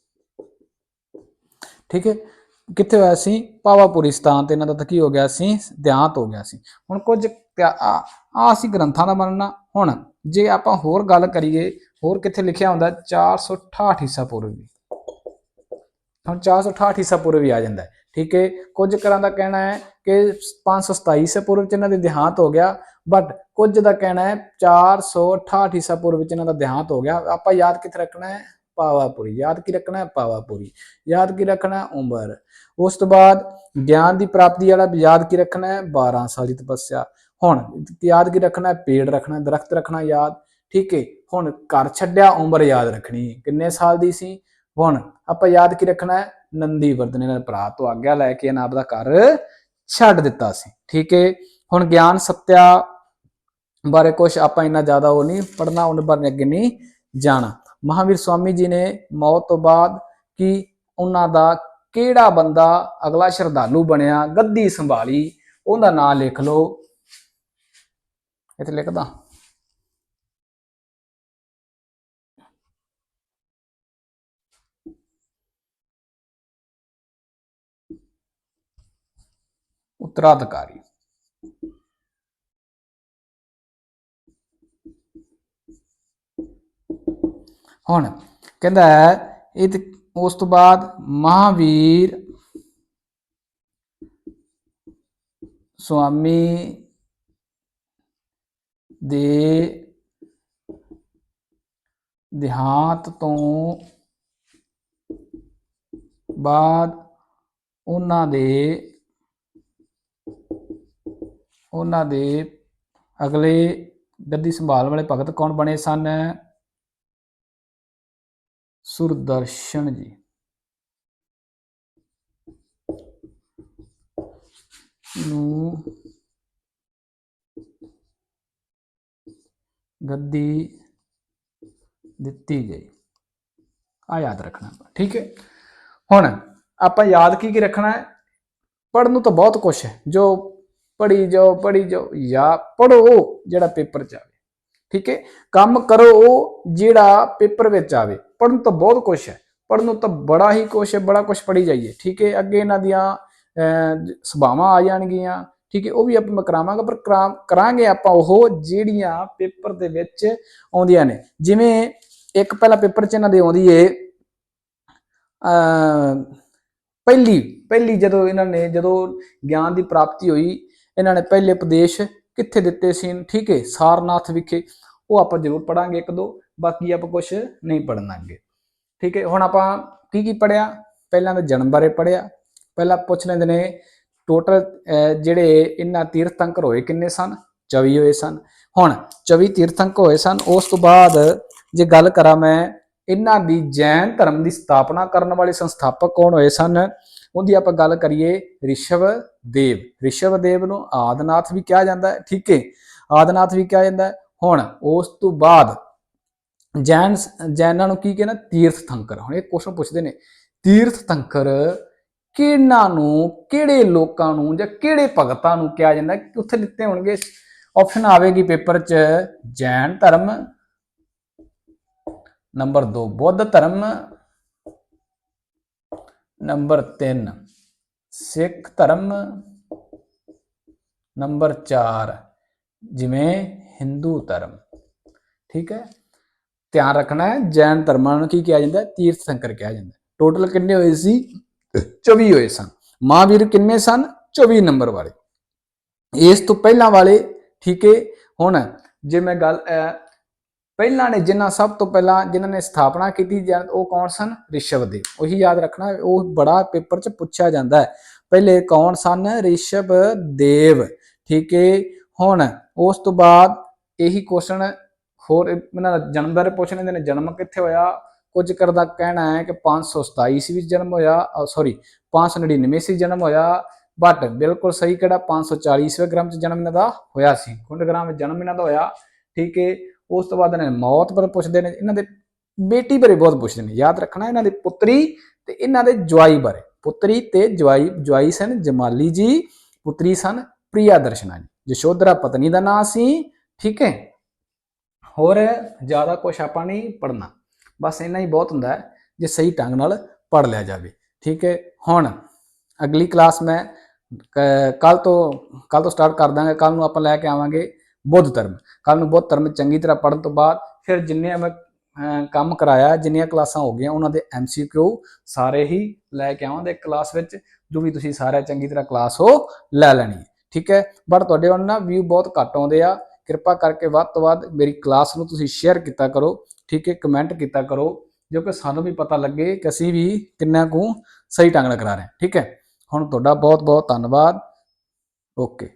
Speaker 1: ਠੀਕ ਹੈ? ਕਿੱਥੇ ਹੋਇਆ ਸੀ? ਪਾਵਾਪੁਰੀ ਸਥਾਨ ਤੇ ਇਹਨਾਂ ਦਾ ਤਾਂ ਕੀ ਹੋ ਗਿਆ ਸੀ? ਦੇਹਾਂਤ ਹੋ ਗਿਆ ਸੀ। ਹੁਣ ਕੁਝ ਆ ਸੀ ਗ੍ਰੰਥਾਂ ਦਾ ਮੰਨਣਾ ਹੁਣ ਜੇ ਆਪਾਂ ਹੋਰ ਗੱਲ ਕਰੀਏ, ਹੋਰ ਕਿੱਥੇ ਲਿਖਿਆ ਹੁੰਦਾ? 468 ਈਸਾ ਪੂਰਵ। ਵੀ ਹੁਣ 468 ਈਸਾ ਪੂਰਵ ਵੀ ਆ ਜਾਂਦਾ ਹੈ। ਠੀਕ ਹੈ? ਕੁਝ ਕਰਾਂ ਦਾ ਕਹਿਣਾ ਹੈ ਕਿ 527 ਈਸਾ ਪੂਰਵ ਚ ਇਹਨਾਂ ਦੇ ਦੇਹਾਂਤ ਹੋ ਗਿਆ ਬਟ ਕੁਝ ਦਾ ਕਹਿਣਾ ਹੈ 468 ਈਸਾ ਪੂਰਵ ਵਿੱਚ ਇਹਨਾਂ ਦਾ ਦੇਹਾਂਤ ਹੋ ਗਿਆ। ਆਪਾਂ ਯਾਦ ਕਿੱਥੇ ਰੱਖਣਾ ਹੈ? ਪਾਵਾਪੁਰੀ, ਯਾਦ ਕੀ ਰੱਖਣਾ ਹੈ? ਪਾਵਾਪੁਰੀ। ਯਾਦ ਕੀ ਰੱਖਣਾ ਹੈ? ਉਮਰ। ਉਸ ਤੋਂ ਬਾਅਦ ਗਿਆਨ ਦੀ ਪ੍ਰਾਪਤੀ ਵਾਲਾ ਯਾਦ ਕੀ ਰੱਖਣਾ ਹੈ? 12 ਸਾਲ ਦੀ ਤਪੱਸਿਆ। ਹੁਣ ਯਾਦ ਕੀ ਰੱਖਣਾ ਹੈ? ਪੇੜ ਰੱਖਣਾ, ਦਰਖਤ ਰੱਖਣਾ ਯਾਦ। ਠੀਕ ਹੈ? ਹੁਣ ਘਰ ਛੱਡਿਆ, ਉਮਰ ਯਾਦ ਰੱਖਣੀ। ਕਿੰਨੇ ਸਾਲ ਦੀ ਸੀ? ਹੁਣ ਆਪਾਂ ਯਾਦ ਕੀ ਰੱਖਣਾ ਹੈ? ਨੰਦੀ ਵਰਦਨ ਇਹਨਾਂ ਭਰਾ ਤੋਂ ਆਗਿਆ ਲੈ ਕੇ ਇਹਨਾਂ ਆਪਦਾ ਘਰ ਛੱਡ ਦਿੱਤਾ ਸੀ। ਠੀਕ ਹੈ? ਹੁਣ ਗਿਆਨ ਸਤਿਆ ਬਾਰੇ ਕੁਝ ਆਪਾਂ ਇੰਨਾ ਜ਼ਿਆਦਾ ਉਹ ਨਹੀਂ ਪੜਨਾ ਉਹਨਾਂ ਬਾਰੇ ਅੱਗੇ ਨਹੀਂ ਜਾਣਾ। ਮਹਾਵੀਰ ਸਵਾਮੀ ਜੀ ਨੇ ਮੌਤ ਤੋਂ ਬਾਅਦ ਕਿ ਉਹਨਾਂ ਦਾ ਕਿਹੜਾ ਬੰਦਾ ਅਗਲਾ ਸ਼ਰਧਾਲੂ ਬਣਿਆ, ਗੱਦੀ ਸੰਭਾਲੀ, ਉਹਦਾ ਨਾਮ ਲਿਖ ਲਓ। ਇੱਥੇ ਲਿਖਦਾ। ਉੱਤਰਾਧਿਕਾਰੀ। ਹੁਣ ਕਹਿੰਦਾ ਹੈ, ਇਹ ਤੇ ਉਸ ਤੋਂ ਬਾਅਦ ਮਹਾਵੀਰ ਸੁਆਮੀ ਦੇ ਦੇਹਾਂਤ ਤੋਂ ਬਾਅਦ ਉਹਨਾਂ ਦੇ ਉਹਨਾਂ ਦੇ ਅਗਲੇ ਗੱਦੀ ਸੰਭਾਲ ਵਾਲੇ ਭਗਤ ਕੌਣ ਬਣੇ ਸਨ? ਸੁਰਦਰਸ਼ਨ ਜੀ। ਨੂੰ ਗੱਦੀ ਦਿੱਤੀ ਗਈ। ਆ ਯਾਦ ਰੱਖਣਾ ਠੀਕ ਹੈ? ਹੁਣ ਆਪਾਂ ਯਾਦ ਕੀ ਕੀ ਰੱਖਣਾ ਹੈ? ਪੜਨ ਨੂੰ ਤਾਂ ਬਹੁਤ ਕੁਝ ਹੈ। ਜੋ ਪੜੀ ਜਾਓ ਪੜੀ ਜਾਓ, ਜਾਂ ਪੜੋ ਜਿਹੜਾ ਪੇਪਰ ਚ ਆਵੇ, ਠੀਕ ਹੈ? ਕੰਮ ਕਰੋ ਉਹ ਜਿਹੜਾ ਪੇਪਰ ਵਿੱਚ ਆਵੇ। ਪੜਨ ਤਾਂ ਬਹੁਤ ਕੁਝ ਹੈ। ਪੜਨ ਨੂੰ ਤਾਂ ਬੜਾ ਹੀ ਕੁਝ ਹੈ ਬੜਾ ਕੁਝ ਪੜੀ ਜਾਈਏ ਠੀਕ ਹੈ? ਅੱਗੇ ਇਹਨਾਂ ਦੀਆਂ ਅਹ, ਸਭਾਵਾਂ ਆ ਜਾਣਗੀਆਂ ਠੀਕ ਹੈ? ਉਹ ਵੀ ਆਪਾਂ ਮੈਂ ਕਰਾਵਾਂਗਾ ਪਰ ਕਰਾ- ਕਰਾਂਗੇ ਆਪਾਂ ਉਹ ਜਿਹੜੀਆਂ ਪੇਪਰ ਦੇ ਵਿੱਚ ਆਉਂਦੀਆਂ ਨੇ। ਜਿਵੇਂ ਇੱਕ ਪਹਿਲਾ ਪੇਪਰ ਚ ਇਹਨਾਂ ਦੇ ਆਉਂਦੀ ਏ ਅ ਪਹਿਲੀ ਪਹਿਲੀ ਜਦੋਂ ਇਹਨਾਂ ਨੇ ਜਦੋਂ ਗਿਆਨ ਦੀ ਪ੍ਰਾਪਤੀ ਹੋਈ ਇਹਨਾਂ ਨੇ ਪਹਿਲੇ ਉਪਦੇਸ਼ ਕਿੱਥੇ ਦਿੱਤੇ ਸੀ ਠੀਕ ਹੈ? ਸਾਰਨਾਥ ਵਿਖੇ। ਉਹ ਆਪਾਂ ਜ਼ਰੂਰ ਪੜਾਂਗੇ ਇੱਕ ਦੋ। ਬਾਕੀ ਆਪਾਂ ਕੁਝ ਨਹੀਂ ਪੜਨਾਂਗੇ ਠੀਕ ਹੈ, ਹੁਣ ਆਪਾਂ ਕੀ ਕੀ ਪੜਿਆ ਪਹਿਲਾਂ ਤਾਂ ਜਨਮ ਬਾਰੇ ਪੜਿਆ ਪਹਿਲਾਂ ਪੁੱਛ ਲੈਂਦੇ ਨੇ ਟੋਟਲ ਜਿਹੜੇ ਇਹਨਾਂ ਤੀਰਥੰਕਰ ਹੋਏ ਕਿੰਨੇ ਸਨ? 24 ਹੋਏ ਸਨ। ਹੁਣ 24 ਤੀਰਥੰਕ ਹੋਏ ਸਨ, ਉਸ ਤੋਂ ਬਾਅਦ ਜੇ ਗੱਲ ਕਰਾਂ ਮੈਂ, ਇਹਨਾਂ ਦੀ ਜੈਨ ਧਰਮ ਦੀ ਸਥਾਪਨਾ ਕਰਨ ਵਾਲੇ ਸੰਸਥਾਪਕ ਕੌਣ ਹੋਏ ਸਨ? ਉਹਦੀ ਆਪਾਂ ਗੱਲ ਕਰੀਏ ਰਿਸ਼ਵ ਦੇਵ। ਰਿਸ਼ਵ ਦੇਵ ਨੂੰ ਆਦਨਾਥ ਵੀ ਕਿਹਾ ਜਾਂਦਾ ਹੈ, ਠੀਕ ਹੈ। ਆਦਨਾਥ ਵੀ ਕਿਹਾ ਜਾਂਦਾ ਹੈ। ਹੁਣ ਉਸ ਤੋਂ ਬਾਅਦ ਜੈਨ ਜੈਨਾਂ ਨੂੰ ਕੀ ਕਹਿੰਦਾ ਤੀਰਥੰਕਰ ਹੁਣ ਇਹ ਕੁਐਸਚਨ ਪੁੱਛਦੇ ਨੇ ਤੀਰਥੰਕਰ ਕਿਹਨਾਂ ਨੂੰ, ਕਿਹੜੇ ਲੋਕਾਂ ਨੂੰ ਜਾਂ ਕਿਹੜੇ ਭਗਤਾਂ ਨੂੰ ਕਿਹਾ ਜਾਂਦਾ? ਉੱਥੇ ਦਿੱਤੇ ਹੋਣਗੇ। ਆਪਸ਼ਨ ਆਵੇਗੀ ਪੇਪਰ 'ਚ, ਜੈਨ ਧਰਮ ਨੰਬਰ 2 ਬੁੱਧ ਧਰਮ ਨੰਬਰ 3 ਸਿੱਖ ਧਰਮ ਨੰਬਰ 4 ਜਿਵੇਂ ਹਿੰਦੂ ਧਰਮ। ਠੀਕ ਹੈ? ਧਿਆਨ ਰੱਖਣਾ ਹੈ, ਜੈਨ ਧਰਮਾਂ ਨੂੰ ਕੀ ਕਿਹਾ ਜਾਂਦਾ ਹੈ? ਤੀਰਥ ਸੰਕਰ ਕਿਹਾ ਜਾਂਦਾ ਹੈ। ਟੋਟਲ ਕਿੰਨੇ ਹੋਏ ਸੀ? 24 ਹੋਏ ਸਨ। ਮਹਾਵੀਰ ਕਿੰਨੇ ਸਨ? 24 ਨੰਬਰ ਵਾਲੇ। ਇਸ ਤੋਂ ਪਹਿਲਾਂ ਵਾਲੇ, ਠੀਕ ਹੈ? ਹੁਣ ਜੇ ਮੈਂ ਗੱਲ ਪਹਿਲਾਂ ਨੇ ਜਿਨ੍ਹਾਂ ਸਭ ਤੋਂ ਪਹਿਲਾਂ ਜਿਨ੍ਹਾਂ ਨੇ ਸਥਾਪਨਾ ਕੀਤੀ, ਜਾਂ- ਉਹ ਕੌਣ ਸਨ? ਰਿਸ਼ਵ ਰਿਸ਼ਵਦੇਵ। ਉਹੀ ਯਾਦ ਰੱਖਣਾ, ਉਹ ਬੜਾ ਪੇਪਰ 'ਚ ਪੁੱਛਿਆ ਜਾਂਦਾ ਹੈ। ਪਹਿਲੇ ਕੌਣ ਸਨ? ਰਿਸ਼ਵ ਦੇਵ ਠੀਕ ਹੈ? ਹੁਣ ਉਸ ਤੋਂ ਬਾਅਦ ਇਹੀ ਕੁਐਸਚਨ ਹੋਰ ਇਹਨਾਂ ਦਾ ਜਨਮ ਬਾਰੇ ਪੁੱਛ ਲੈਂਦੇ ਨੇ, ਜਨਮ ਕਿੱਥੇ ਹੋਇਆ? ਕੁਝ ਕਰਦਾ ਕਹਿਣਾ ਹੈ ਕਿ 527 ਈਸਵੀ ਵਿੱਚ ਜਨਮ ਹੋਇਆ ਸੌਰੀ 599 ਈਸਵੀ ਜਨਮ ਹੋਇਆ ਬਟ ਬਿਲਕੁਲ ਸਹੀ ਕਿਹੜਾ 540 ਈਸਵੀ ਗ੍ਰਾਮ ਚ ਜਨਮ ਇਹਨਾਂ ਦਾ ਹੋਇਆ ਸੀ। ਕੁੰਡ ਗ੍ਰਾਮ ਵਿੱਚ ਜਨਮ ਇਹਨਾਂ ਦਾ ਹੋਇਆ, ਠੀਕ ਹੈ। ਉਸ ਤੋਂ ਬਾਅਦ ਇਹਨਾਂ ਨੇ ਮੌਤ ਬਾਰੇ ਪੁੱਛਦੇ ਨੇ, ਇਹਨਾਂ ਦੇ ਬੇਟੀ ਬਾਰੇ ਬਹੁਤ ਪੁੱਛਦੇ ਨੇ। ਯਾਦ ਰੱਖਣਾ ਇਹਨਾਂ ਦੇ ਪੁੱਤਰੀ ਤੇ ਇਹਨਾਂ ਦੇ ਜਵਾਈ ਬਾਰੇ। ਪੁੱਤਰੀ ਤੇ ਜਵਾਈ ਜਵਾਈ ਸਨ ਜਮਾਲੀ ਜੀ, ਪੁੱਤਰੀ ਸਨ ਪ੍ਰਿਆ ਦਰਸ਼ਨਾ ਜੀ। ਯਸ਼ੋਧਰਾ ਪਤਨੀ ਦਾ ਨਾਂ ਸੀ, ਠੀਕ ਹੈ। ਹੋਰ ਜ਼ਿਆਦਾ ਕੁਛ ਆਪਾਂ ਨਹੀਂ ਪੜਨਾ ਬਸ ਇੰਨਾ ਹੀ ਬਹੁਤ ਹੁੰਦਾ ਹੈ ਜੇ ਸਹੀ ਢੰਗ ਨਾਲ ਪੜ ਲਿਆ ਜਾਵੇ। ਠੀਕ ਹੈ, ਹੁਣ ਅਗਲੀ ਕਲਾਸ ਮੈਂ ਕੱਲ ਤੋਂ ਕੱਲ ਤੋਂ ਸਟਾਰਟ ਕਰ ਦਾਂਗੇ। ਕੱਲ ਨੂੰ ਆਪਾਂ ਲੈ ਕੇ ਆਵਾਂਗੇ ਬੁੱਧ ਧਰਮ। ਕੱਲ ਨੂੰ ਬੁੱਧ ਧਰਮ ਚੰਗੀ ਤਰ੍ਹਾਂ ਪੜਨ ਤੋਂ ਬਾਅਦ ਫਿਰ ਜਿੰਨੇ ਮੈਂ ਕੰਮ ਕਰਾਇਆ, ਜਿੰਨੀਆਂ ਕਲਾਸਾਂ ਹੋ ਗਈਆਂ, ਉਹਨਾਂ ਦੇ ਐਮਸੀਕਿਊ ਸਾਰੇ ਹੀ ਲੈ ਕੇ ਆਵਾਂਗੇ ਕਲਾਸ ਵਿੱਚ, ਜੋ ਵੀ ਤੁਸੀਂ ਸਾਰਾ ਚੰਗੀ ਤਰ੍ਹਾਂ ਕਲਾਸ ਹੋ ਲੈ ਲੈਣੀ। ਠੀਕ ਹੈ ਬਟ ਤੁਹਾਡੇ ਵੱਲ ਨਾ ਵਿਊ ਬਹੁਤ ਘੱਟ ਆਉਂਦੇ ਆ। ਕਿਰਪਾ ਕਰਕੇ ਵੱਧ ਤੋਂ ਵੱਧ ਮੇਰੀ ਕਲਾਸ ਨੂੰ ਤੁਸੀਂ ਸ਼ੇਅਰ ਕੀਤਾ ਕਰੋ, ਠੀਕ ਹੈ ਕਮੈਂਟ ਕੀਤਾ ਕਰੋ, ਜੋ ਕਿ ਸਾਨੂੰ ਵੀ ਪਤਾ ਲੱਗੇ ਕਿ ਅਸੀਂ ਵੀ ਕਿੰਨਾ ਕੁ ਸਹੀ ਢੰਗ ਨਾਲ ਕਰਾ ਰਹੇ ਠੀਕ ਹੈ। ਹੁਣ ਤੁਹਾਡਾ ਬਹੁਤ ਬਹੁਤ ਧੰਨਵਾਦ। ਓਕੇ